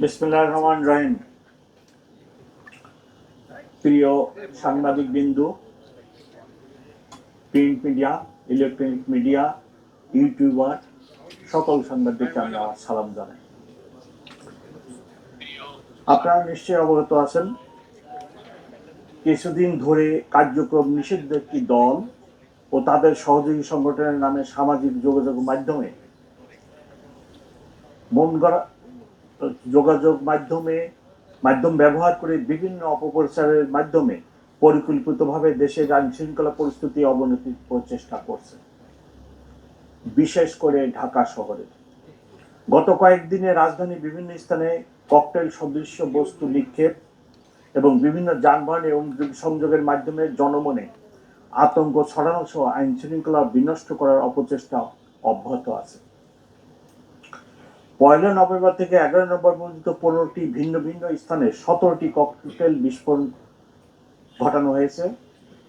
বিসমিল্লাহ রহমান রহিম। প্রিয় সাংবাদিক বিন্দু, print media, electronic media, YouTuber, সকল সাংবাদিককে আমি আমার সালাম জানাই। আপনারা নিশ্চয়ই অবগত আছেন, কিছুদিন ধরে কার্যক্রম নিষিদ্ধ একটি দল ও তাদের সহযোগী সংগঠনের নামে সামাজিক যোগাযোগ মাধ্যমে মন গড়া যোগাযোগ মাধ্যমে, মাধ্যম ব্যবহার করে বিভিন্ন অপপ্রচারের মাধ্যমে পরিকল্পিতভাবে দেশের আইন শৃঙ্খলা পরিস্থিতি অবনতির প্রচেষ্টা করছে। বিশেষ করে ঢাকা শহরে। গত কয়েকদিনে রাজধানীর বিভিন্ন স্থানে ককটেল সদৃশ্য বস্তু নিক্ষেপ এবং বিভিন্ন যানবাহন এবং সংযোগের মাধ্যমে জনমনে আতঙ্ক ছড়ানো সহ আইন শৃঙ্খলা বিনষ্ট করার অপচেষ্টা অব্যাহত আছে। পয়লা নভেম্বর থেকে এগারো নভেম্বর পর্যন্ত পনেরোটি ভিন্ন ভিন্ন স্থানে সতেরোটি ককটেল বিস্ফোরণ ঘটানো হয়েছে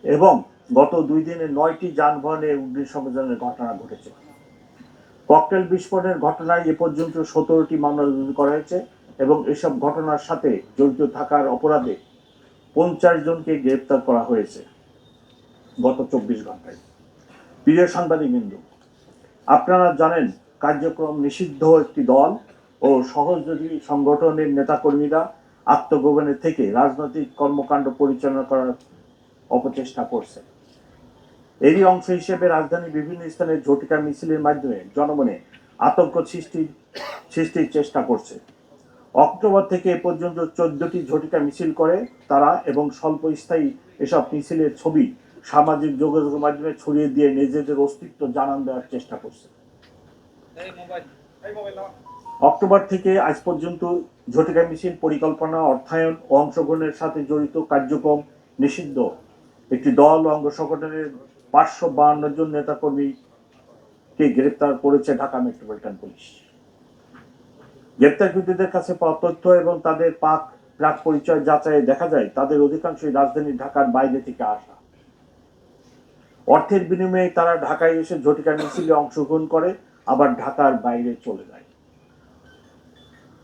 এবং গত দুই দিনে নয়টি যানবাহনে অগ্নিসংযোগের ঘটনা ঘটেছে। ককটেল বিস্ফোরণের ঘটনায় এ পর্যন্ত সতেরোটি মামলা রুজু করা হয়েছে এবং এসব ঘটনার সাথে জড়িত থাকার অপরাধে পঞ্চাশ জনকে গ্রেপ্তার করা হয়েছে গত চব্বিশ ঘন্টায়। প্রিয় সাংবাদিক বিন্দু আপনারা জানেন কার্যক্রম নিষিদ্ধ একটি দল ও সহযোগী সংগঠনের নেতাকর্মীরা আত্মগোপনে থেকে রাজনৈতিক কর্মকাণ্ড পরিচালনা করার অপচেষ্টা করছে। এরই অংশ হিসেবে রাজধানীর বিভিন্ন স্থানে ঝটিকা মিছিলের মাধ্যমে জনমনে আতঙ্ক সৃষ্টি, সৃষ্টির চেষ্টা করছে। অক্টোবর থেকে এ পর্যন্ত চোদ্দটি ঝটিকা মিছিল করে তারা এবং স্বল্প স্থায়ী এসব মিছিলের ছবি সামাজিক যোগাযোগের মাধ্যমে ছড়িয়ে দিয়ে নিজেদের অস্তিত্ব জানান দেওয়ার চেষ্টা করছে। অক্টোবর থেকে আজ পর্যন্ত ঝটিকা মিছিল, পরিকল্পনা, অর্থায়ন ও অংশগ্রহণের সাথে জড়িত কার্যক্রম নিষিদ্ধ। একটি দল অঙ্গ সংগঠনের পাঁচশো বাহান্ন জন নেতাকর্মীকে গ্রেপ্তার করেছে ঢাকা মেট্রোপলিটন পুলিশ। গ্রেপ্তারকৃতদের কাছে পাওয়া তথ্য এবং তাদের পাক প্রাক পরিচয় যাচাইয়ে দেখা যায়, তাদের অধিকাংশই রাজধানী ঢাকার বাইরে থেকে আসা। অর্থের বিনিময়ে তারা ঢাকায় এসে ঝটিকা মিছিলে অংশগ্রহণ করে আবার ঢাকার বাইরে চলে যায়।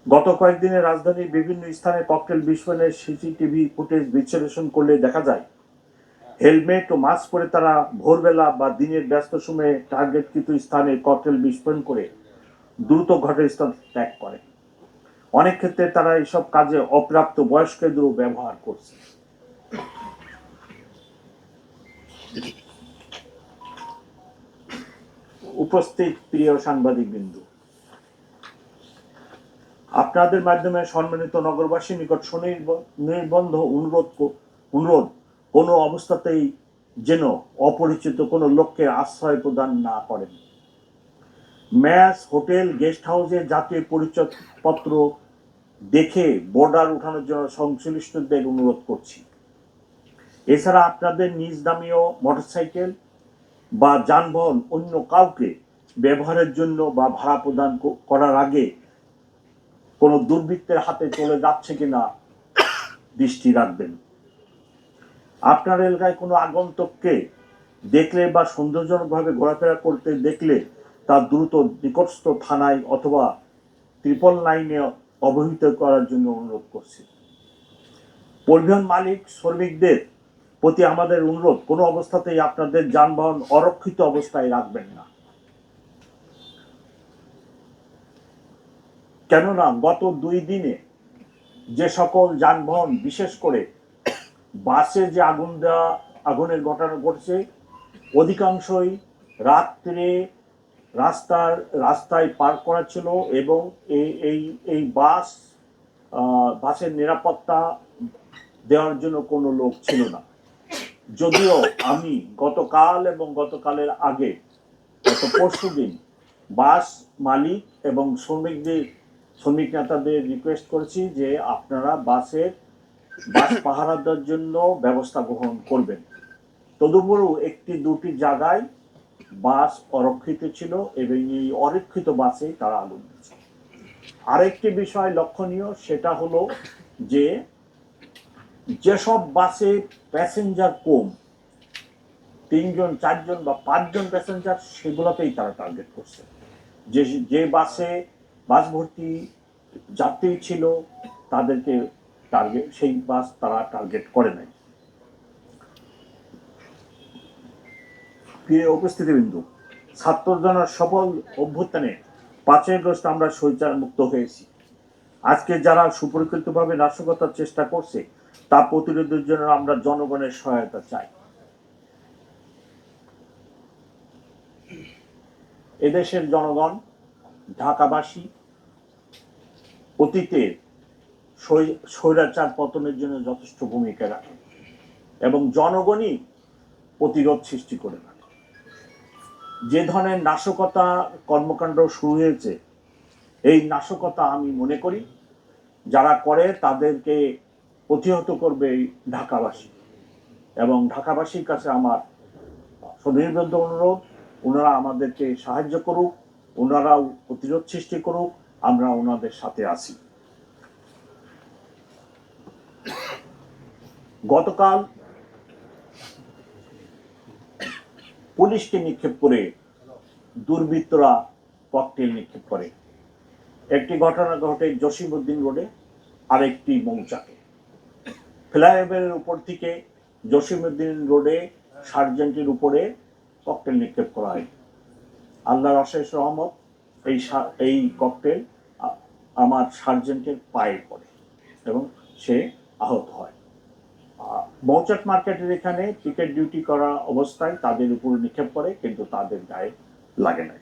গত কয়েকদিনে রাজধানীর বিভিন্ন স্থানে ককটেল বিস্ফোরণের সিসিটিভি ফুটেজ বিশ্লেষণ করলে দেখা যায়, হেলমেট ও মাস্ক পরে তারা ভোরবেলা বা দিনের ব্যস্ত সময়ে টার্গেটকৃত স্থানে ককটেল বিস্ফোরণ করে দ্রুত ঘটনাস্থল ত্যাগ করে। অনেক ক্ষেত্রে তারা এসব কাজে অপ্রাপ্ত বয়স্কদেরও ব্যবহার করছে। উপস্থিত প্রিয় সাংবাদিক বিন্দু আপনাদের মাধ্যমে সম্মানিত নগরবাসীর নিকট সুনির্ব- নির্বন্ধ অনুরোধ অনুরোধ, কোনো অবস্থাতেই যেন অপরিচিত কোনো লোককে আশ্রয় প্রদান না করেন। ম্যাচ হোটেল গেস্ট হাউসে জাতীয় পরিচয়পত্র দেখে বর্ডার উঠানোর জন্য সংশ্লিষ্টদের অনুরোধ করছি। এছাড়া আপনাদের নিজ দামীয় মোটরসাইকেল বা যানবাহন অন্য কাউকে ব্যবহারের জন্য বা ভাড়া প্রদান করার আগে কোনো দুর্বৃত্তের হাতে চলে যাচ্ছে কিনা দৃষ্টি রাখবেন। আপনার এলাকায় কোনো আগন্তককে দেখলে বা সৌন্দর্যজনকভাবে ঘোরাফেরা করতে দেখলে তা দ্রুত নিকটস্থ থানায় অথবা ট্রিপল লাইনে অবহিত করার জন্য অনুরোধ করছি। পরিবহন মালিক, শ্রমিকদের প্রতি আমাদের অনুরোধ, কোনো অবস্থাতেই আপনাদের যানবাহন অরক্ষিত অবস্থায় রাখবেন না। কেননা গত দুই দিনে যে সকল যানবাহন, বিশেষ করে বাসে যে আগুন দেওয়া, আগুনের ঘটনা ঘটছে, অধিকাংশই রাত্রে রাস্তার, রাস্তায় পার্ক করা ছিল এবং এই এই এই বাস বাসের নিরাপত্তা দেওয়ার জন্য কোনো লোক ছিল না। যদিও আমি গতকাল এবং গতকালের আগে, গত পরশু দিন বাস মালিক এবং শ্রমিকদের, শ্রমিক নেতাদের রিকোয়েস্ট করেছি যে আপনারা বাসের বাস পাহারা দেওয়ার জন্য ব্যবস্থা গ্রহণ করবেন। তদুপরও একটি দুটি জায়গায় বাস অরক্ষিত ছিল এবং এই অরক্ষিত বাসে তারা আগুন দিচ্ছে আরেকটি বিষয় লক্ষণীয়, সেটা হলো যে যেসব বাসে প্যাসেঞ্জার কম, তিনজন, চারজন বা পাঁচজন প্যাসেঞ্জার সেগুলোতেই তারা টার্গেট করছে। যে যে বাসে বাস ভর্তি যাত্রী ছিল, তাদেরকে টার্গেট সেই বাস তারা টার্গেট করে নাই। প্রিয় উপস্থিতিবৃন্দু, ছাত্রজনের সফল অভ্যুত্থানে পাঁচই আগস্ট আমরা শৈচার মুক্ত হয়েছি। আজকে যারা সুপরিকল্পিতভাবে নাশকতার চেষ্টা করছে তা প্রতিরোধের জন্য আমরা জনগণের সহায়তা চাই। এদেশের জনগণ, ঢাকাবাসী, অতীতে স্বৈরাচার পতনের জন্য যথেষ্ট ভূমিকা রাখে এবং জনগণই প্রতিরোধ সৃষ্টি করে রাখে যে ধরনের নাশকতা কর্মকাণ্ড শুরু হয়েছে, এই নাশকতা আমি মনে করি, যারা করে তাদেরকে প্রতিহত করবে এই ঢাকাবাসী। এবং ঢাকাবাসীর কাছে আমার সনির্বদ্ধ অনুরোধ, ওনারা আমাদেরকে সাহায্য করুক, ওনারাও প্রতিরোধ সৃষ্টি করুক, আমরা ওনাদের সাথে আছি। গতকাল পুলিশকে নিক্ষেপ করে দুর্বৃত্তরা ককটেল নিক্ষেপ করে। একটি ঘটনা ঘটে জসিমউদ্দিন রোডে, আরেকটি মৌচাকে। ফ্লাইওভারের উপর থেকে জসিমউদ্দিন রোডে সার্জেন্টের উপরে ককটেল নিক্ষেপ করা হয়। আল্লাহর অশেষ রহমত, এই এই ককটেল আমার সার্জেন্টের পায়ে পড়ে এবং সে আহত হয়। মৌচাক মার্কেটের এখানে টিকিট ডিউটি করা অবস্থায় তাদের উপর নিক্ষেপ করে, কিন্তু তাদের গায়ে লাগে নাই।